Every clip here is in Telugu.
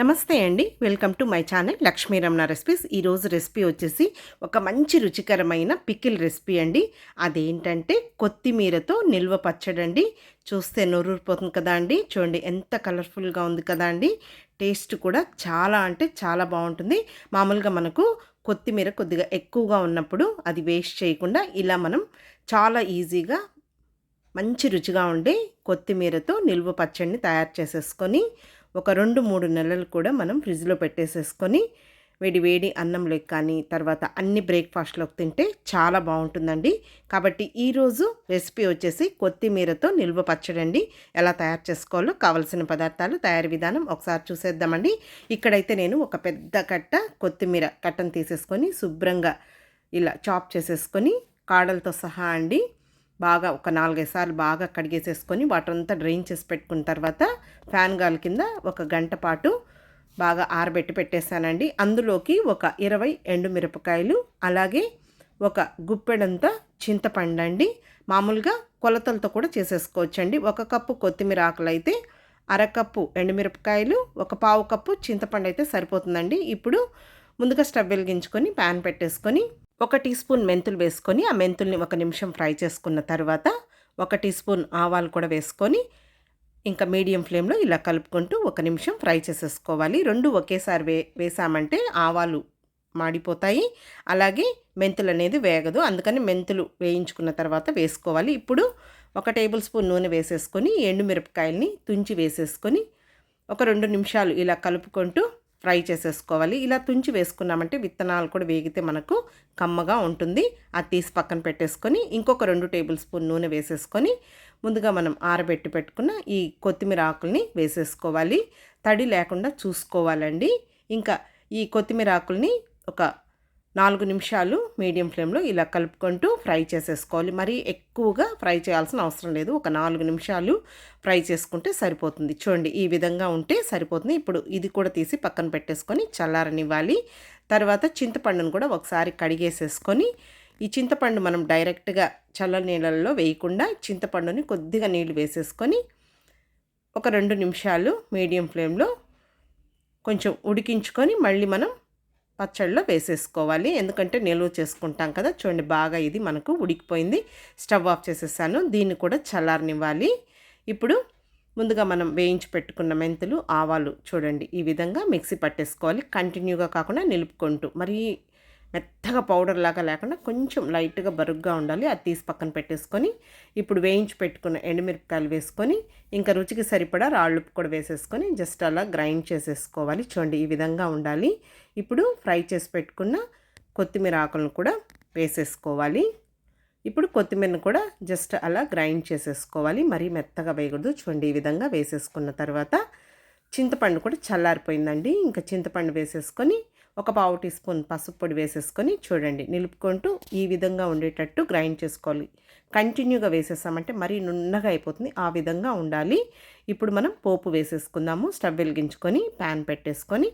నమస్తే అండి. Welcome to my channel Lakshmi Ramana recipes ఈరోజు రెసిపీ వచ్చేసి ఒక మంచి రుచికరమైన పికిల్ రెసిపీ అండి. అదేంటంటే కొత్తిమీరతో నిల్వ పచ్చడి అండి చూస్తే నొరూరిపోతుంది కదా అండి. చూడండి ఎంత కలర్ఫుల్గా ఉంది కదా అండి. టేస్ట్ కూడా చాలా అంటే చాలా బాగుంటుంది. మామూలుగా మనకు కొత్తిమీర కొద్దిగా ఎక్కువగా ఉన్నప్పుడు అది వేస్ట్ చేయకుండా ఇలా మనం చాలా ఈజీగా మంచి రుచిగా ఉండే కొత్తిమీరతో నిల్వ పచ్చడిని తయారు చేసేసుకొని ఒక రెండు మూడు నెలలు కూడా మనం ఫ్రిడ్జ్లో పెట్టేసేసుకొని వేడి వేడి అన్నంలోకి కానీ తర్వాత అన్ని బ్రేక్ఫాస్ట్లోకి తింటే చాలా బాగుంటుందండి. కాబట్టి ఈరోజు రెసిపీ వచ్చేసి కొత్తిమీరతో నిల్వ పచ్చడండి ఎలా తయారు చేసుకోవాలో కావలసిన పదార్థాలు తయారీ విధానం ఒకసారి చూసేద్దామండి. ఇక్కడైతే నేను ఒక పెద్ద కట్ట కొత్తిమీర కట్టను తీసేసుకొని శుభ్రంగా ఇలా చాప్ చేసేసుకొని కాడలతో సహా అండి బాగా ఒక నాలుగైదు సార్లు బాగా కడిగేసేసుకొని వాటర్ అంతా డ్రైన్ చేసి పెట్టుకున్న తర్వాత ఫ్యాన్ గాలి కింద ఒక గంట పాటు బాగా ఆరబెట్టి పెట్టేశానండి. అందులోకి ఒక ఇరవై ఎండుమిరపకాయలు అలాగే ఒక గుప్పెడంత చింతపండు అండి. మామూలుగా కొలతలతో కూడా చేసేసుకోవచ్చండి. ఒక కప్పు కొత్తిమీర ఆకులు అయితే అరకప్పు ఎండుమిరపకాయలు ఒక పావు కప్పు చింతపండు అయితే సరిపోతుందండి. ఇప్పుడు ముందుగా స్టవ్ వెలిగించుకొని ప్యాన్ పెట్టేసుకొని ఒక టీ స్పూన్ మెంతులు వేసుకొని ఆ మెంతుల్ని ఒక నిమిషం ఫ్రై చేసుకున్న తర్వాత ఒక టీ స్పూన్ ఆవాలు కూడా వేసుకొని ఇంకా మీడియం ఫ్లేమ్లో ఇలా కలుపుకుంటూ ఒక నిమిషం ఫ్రై చేసేసుకోవాలి. రెండు ఒకేసారి వే వేసామంటే ఆవాలు మాడిపోతాయి. అలాగే మెంతులు అనేది వేగదు. అందుకని మెంతులు వేయించుకున్న తర్వాత వేసుకోవాలి. ఇప్పుడు ఒక టేబుల్ స్పూన్ నూనె వేసేసుకొని ఎండుమిరపకాయల్ని తుంచి వేసేసుకొని ఒక రెండు నిమిషాలు ఇలా కలుపుకుంటూ ఫ్రై చేసేసుకోవాలి. ఇలా తుంచి వేసుకున్నామంటే విత్తనాలు కూడా వేగితే మనకు కమ్మగా ఉంటుంది. అది తీసి పక్కన పెట్టేసుకొని ఇంకొక రెండు టేబుల్ స్పూన్ నూనె వేసేసుకొని ముందుగా మనం ఆరబెట్టి పెట్టుకున్న ఈ కొత్తిమీర ఆకుల్ని వేసేసుకోవాలి. తడి లేకుండా చూసుకోవాలండి. ఇంకా ఈ కొత్తిమీర ఆకుల్ని ఒక నాలుగు నిమిషాలు మీడియం ఫ్లేమ్లో ఇలా కలుపుకుంటూ ఫ్రై చేసేసుకోవాలి. మరీ ఎక్కువగా ఫ్రై చేయాల్సిన అవసరం లేదు. ఒక నాలుగు నిమిషాలు ఫ్రై చేసుకుంటే సరిపోతుంది. చూడండి ఈ విధంగా ఉంటే సరిపోతుంది. ఇప్పుడు ఇది కూడా తీసి పక్కన పెట్టేసుకొని చల్లారనివ్వాలి. తర్వాత చింతపండును కూడా ఒకసారి కడిగేసేసుకొని ఈ చింతపండు మనం డైరెక్ట్గా చల్ల నీళ్ళల్లో వేయకుండా చింతపండుని కొద్దిగా నీళ్ళు వేసేసుకొని ఒక రెండు నిమిషాలు మీడియం ఫ్లేమ్లో కొంచెం ఉడికించుకొని మళ్ళీ మనం పచ్చడిలో వేసేసుకోవాలి. ఎందుకంటే నిల్వ చేసుకుంటాం కదా. చూడండి బాగా ఇది మనకు ఉడికిపోయింది. స్టవ్ ఆఫ్ చేసేసాను. దీన్ని కూడా చల్లారనివ్వాలి. ఇప్పుడు ముందుగా మనం వేయించి పెట్టుకున్న మెంతులు ఆవాలు చూడండి. ఈ విధంగా మిక్సీ పట్టేసుకోవాలి. కంటిన్యూగా కాకుండా నిలుపుకుంటూ. మరి మెత్తగా పౌడర్ లాగా లేకుండా కొంచెం లైట్గా బరుగ్గా ఉండాలి. అది తీసి పక్కన పెట్టేసుకొని ఇప్పుడు వేయించి పెట్టుకున్న ఎండుమిరపకాయలు వేసుకొని ఇంకా రుచికి సరిపడా రాళ్ళు కూడా వేసేసుకొని జస్ట్ అలా గ్రైండ్ చేసేసుకోవాలి. చూడండి ఈ విధంగా ఉండాలి. ఇప్పుడు ఫ్రై చేసి పెట్టుకున్న కొత్తిమీర ఆకులను కూడా వేసేసుకోవాలి. ఇప్పుడు కొత్తిమీరను కూడా జస్ట్ అలా గ్రైండ్ చేసేసుకోవాలి. మరీ మెత్తగా వేయకూడదు. చూడండి ఈ విధంగా వేసేసుకున్న తర్వాత చింతపండు కూడా చల్లారిపోయిందండి. ఇంకా చింతపండు వేసేసుకొని ఒక పావు టీ స్పూన్ పసుపు పొడి వేసేసుకొని చూడండి నిలుపుకుంటూ ఈ విధంగా ఉండేటట్టు గ్రైండ్ చేసుకోవాలి. కంటిన్యూగా వేసేసామంటే మరీ నున్నగా అయిపోతుంది ఆ విధంగా ఉండాలి. ఇప్పుడు మనం పోపు వేసేసుకుందాము స్టవ్ వెలిగించుకొని ప్యాన్ పెట్టేసుకొని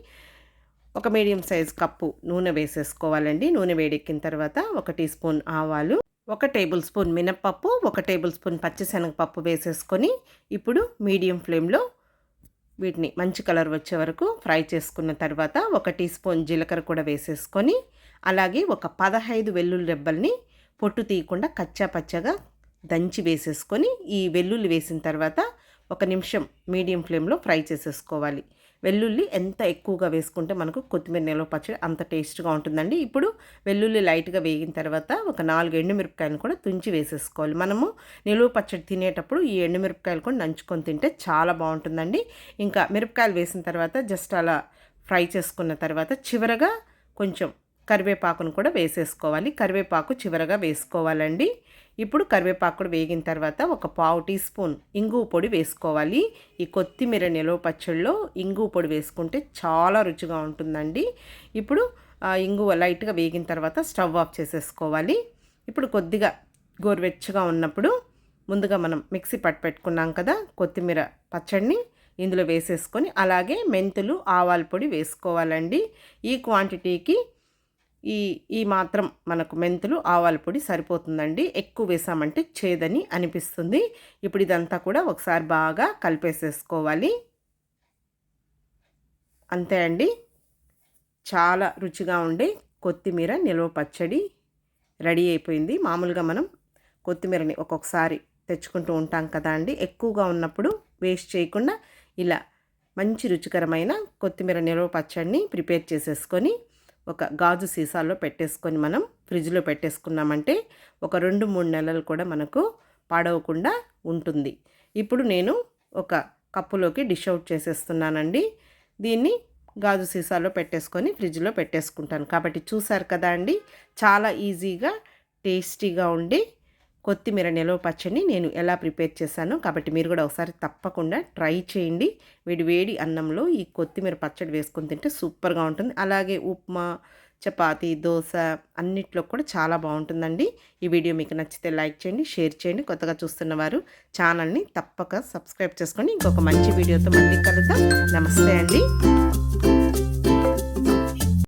ఒక మీడియం సైజ్ కప్పు నూనె వేసేసుకోవాలండి. నూనె వేడెక్కిన తర్వాత ఒక టీ స్పూన్ ఆవాలు ఒక టేబుల్ స్పూన్ మినప్పప్పు ఒక టేబుల్ స్పూన్ పచ్చిశనగపప్పు వేసేసుకొని ఇప్పుడు మీడియం ఫ్లేమ్లో వీటిని మంచి కలర్ వచ్చే వరకు ఫ్రై చేసుకున్న తర్వాత ఒక టీ స్పూన్ జీలకర్ర కూడా వేసేసుకొని అలాగే ఒక పదహైదు వెల్లుల్లి రెబ్బల్ని పొట్టు తీయకుండా కచ్చా పచ్చగా దంచి వేసేసుకొని ఈ వెల్లుల్లి వేసిన తర్వాత ఒక నిమిషం మీడియం ఫ్లేమ్లో ఫ్రై చేసేసుకోవాలి. వెల్లుల్లి ఎంత ఎక్కువగా వేసుకుంటే మనకు కొత్తిమీర నిల్వ పచ్చడి అంత టేస్ట్గా ఉంటుందండి. ఇప్పుడు వెల్లుల్లి లైట్గా వేగిన తర్వాత ఒక నాలుగు ఎండుమిరపకాయలు కూడా తుంచి వేసేసుకోవాలి. మనము నిలువ పచ్చడి తినేటప్పుడు ఈ ఎండుమిరపకాయలు కూడా నంచుకొని తింటే చాలా బాగుంటుందండి. ఇంకా మిరపకాయలు వేసిన తర్వాత జస్ట్ అలా ఫ్రై చేసుకున్న తర్వాత చివరగా కొంచెం కరివేపాకును కూడా వేసేసుకోవాలి. కరివేపాకు చివరగా వేసుకోవాలండి. ఇప్పుడు కరివేపాకు కూడా వేగిన తర్వాత ఒక పావు టీ స్పూన్ ఇంగువ పొడి వేసుకోవాలి. ఈ కొత్తిమీర నిలవ పచ్చళ్ళలో ఇంగువ పొడి వేసుకుంటే చాలా రుచిగా ఉంటుందండి. ఇప్పుడు ఇంగువ లైట్గా వేగిన తర్వాత స్టవ్ ఆఫ్ చేసేసుకోవాలి. ఇప్పుడు కొద్దిగా గోరువెచ్చగా ఉన్నప్పుడు ముందుగా మనం మిక్సీ పట్టు పెట్టుకున్నాం కదా కొత్తిమీర పచ్చడిని ఇందులో వేసేసుకొని అలాగే మెంతులు ఆవాల పొడి వేసుకోవాలండి. ఈ క్వాంటిటీకి ఈ ఈ మాత్రం మనకు మెంతులు ఆవాల పొడి సరిపోతుందండి. ఎక్కువ వేసామంటే చేదని అనిపిస్తుంది. ఇప్పుడు ఇదంతా కూడా ఒకసారి బాగా కలిపేసేసుకోవాలి. అంతే అండి. చాలా రుచిగా ఉండే కొత్తిమీర నిల్వ పచ్చడి రెడీ అయిపోయింది. మామూలుగా మనం కొత్తిమీరని ఒక్కొక్కసారి తెచ్చుకుంటూ ఉంటాం కదా అండి. ఎక్కువగా ఉన్నప్పుడు వేస్ట్ చేయకుండా ఇలా మంచి రుచికరమైన కొత్తిమీర నిల్వ పచ్చడిని ప్రిపేర్ చేసేసుకొని ఒక గాజు సీసాలో పెట్టేసుకొని మనం ఫ్రిడ్జ్లో పెట్టేసుకున్నామంటే ఒక రెండు మూడు నెలలు కూడా మనకు పాడవకుండా ఉంటుంది. ఇప్పుడు నేను ఒక కప్పులోకి డిష్ అవుట్ చేసేస్తున్నానండి. దీన్ని గాజు సీసాలో పెట్టేసుకొని ఫ్రిడ్జ్లో పెట్టేసుకుంటాను. కాబట్టి చూసారు కదా అండి చాలా ఈజీగా టేస్టీగా ఉండి కొత్తిమీర నిలవ పచ్చడిని నేను ఎలా ప్రిపేర్ చేశానో కాబట్టి మీరు కూడా ఒకసారి తప్పకుండా ట్రై చేయండి. వేడి వేడి అన్నంలో ఈ కొత్తిమీర పచ్చడి వేసుకొని తింటే సూపర్గా ఉంటుంది. అలాగే ఉప్మా చపాతీ దోశ అన్నిట్లో కూడా చాలా బాగుంటుందండి. ఈ వీడియో మీకు నచ్చితే లైక్ చేయండి షేర్ చేయండి. కొత్తగా చూస్తున్న వారు ఛానల్ని తప్పక సబ్స్క్రైబ్ చేసుకొని ఇంకొక మంచి వీడియోతో మళ్ళీ కలుద్దాం. నమస్తే అండి.